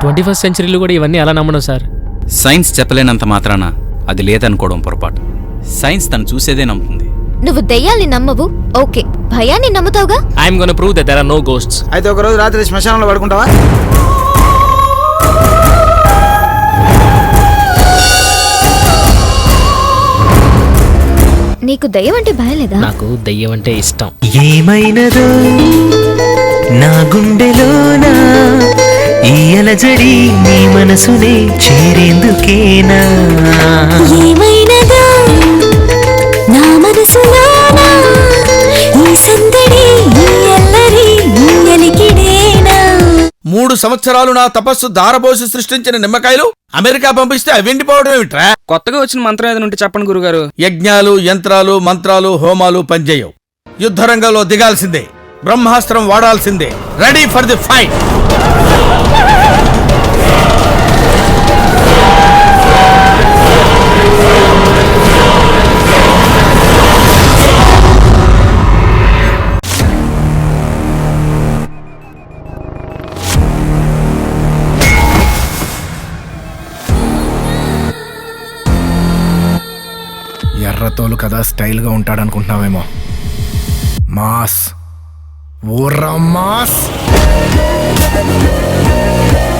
Twenty first సెంచరీలో కూడా ఇవన్నీ ఎలా నమ్మడం సార్? సైన్స్ చెప్పలేనంత మాత్రాన అది లేదనుకోవడం పొరపాటు. సైన్స్ తను చూసేదే నమ్ముతుంది. నువ్వు దెయ్యాల్ని నమ్మవు? ఓకే. భయాన్ని నమ్ముతావుగా? I'm gonna prove that there are no ghosts అయితే ఒక రోజు రాత్రి శ్మశానంలో పడుకుంటావా? నీకు దయ్యం అంటే భయం లేదా? నాకు దెయ్యం అంటే ఇష్టం. ఏమైనదో నా గుండెలోనా ఈ అలజడి నీ మనసునే చేరేందుకేనా? ఏమైనదా మూడు సంవత్సరాలు నా తపస్సు దారబోసి సృష్టించిన నిమ్మకాయలు అమెరికా పంపిస్తే అవి ఎండిపోవడం ఏమిట్రా? కొత్తగా వచ్చిన మంత్రం ఏదైనా ఉంటే చెప్పండి గురుగారు. యజ్ఞాలు యంత్రాలు మంత్రాలు హోమాలు పనిచేయవు. యుద్ధరంగంలో దిగాల్సిందే బ్రహ్మాస్త్రం వాడాల్సిందే. రెడీ ఫర్ ది ఫైట్ ఎర్రతోలు కదా స్టైల్గా ఉంటాడనుకుంటున్నావేమో. మాస్. ఊర్రా మాస్.